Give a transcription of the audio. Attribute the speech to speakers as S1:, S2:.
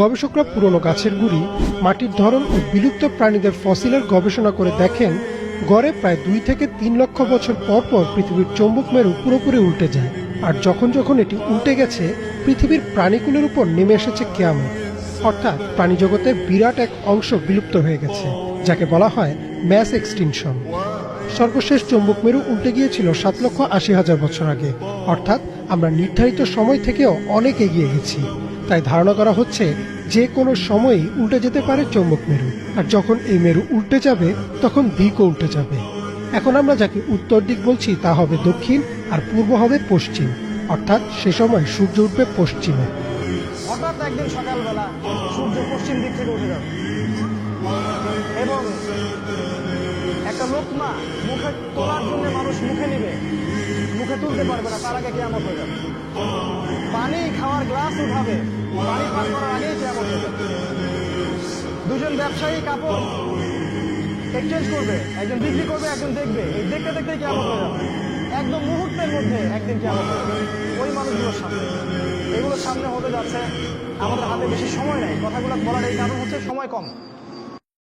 S1: গবেষকরা পুরনো গাছের গুড়ি, মাটির ধরন ও বিলুপ্ত প্রাণীদের ফসিলের গবেষণা করে দেখেন, গড়ে প্রায় দুই থেকে তিন লক্ষ বছর পর পর পৃথিবীর চৌম্বক মেরু পুরোপুরি উল্টে যায়। আর যখন যখন এটি উল্টে গেছে, পৃথিবীর প্রাণীকুলের উপর নেমে এসেছে কেয়ামত। অর্থাৎ প্রাণীজগতের বিরাট এক অংশ বিলুপ্ত হয়ে গেছে, যাকে বলা হয় ম্যাস এক্সটিনশন। সর্বশেষ চৌম্বক মেরু উল্টে গিয়েছিল সাত লক্ষ আশি হাজার বছর আগে, অর্থাৎ আমরা নির্ধারিত সময় থেকেও অনেক এগিয়ে গেছি। তাই ধারণা করা হচ্ছে যে কোনো সময়ই উল্টে যেতে পারে চৌম্বক মেরু। আর যখন এই মেরু উল্টে যাবে, তখন দিকও উল্টে যাবে। এখন আমরা যাকে উত্তর দিক বলছি তা হবে দক্ষিণ আর পূর্ব হবে পশ্চিম। অর্থাৎ সে সময় সূর্য উঠবে পশ্চিমে।
S2: সকালবেলা সূর্য পশ্চিম দিক থেকে উঠে যাবে এবং একটা লোকমা মুখে তোলার জন্য মানুষ মুখে নেবে। তুলতে পারবে না, তার আগে কেমন হয়ে যাবে। পানি খাওয়ার গ্লাস উঠাবে, পানি পান করার আগেই কেমন দুজন ব্যবসায়ী কাপড় এক্সচেঞ্জ করবে, একজন বিক্রি করবে, একজন দেখবে। এই দেখতে দেখতে কেমন হয়ে যাবে। একদম মুহূর্তের মধ্যে একদিন কেমন ওই মানুষগুলোর সামনে। এগুলোর সামনে হতে যাচ্ছে, আমাদের হাতে বেশি সময় নেই। কথাগুলো বলার এই কারণ হচ্ছে সময় কম।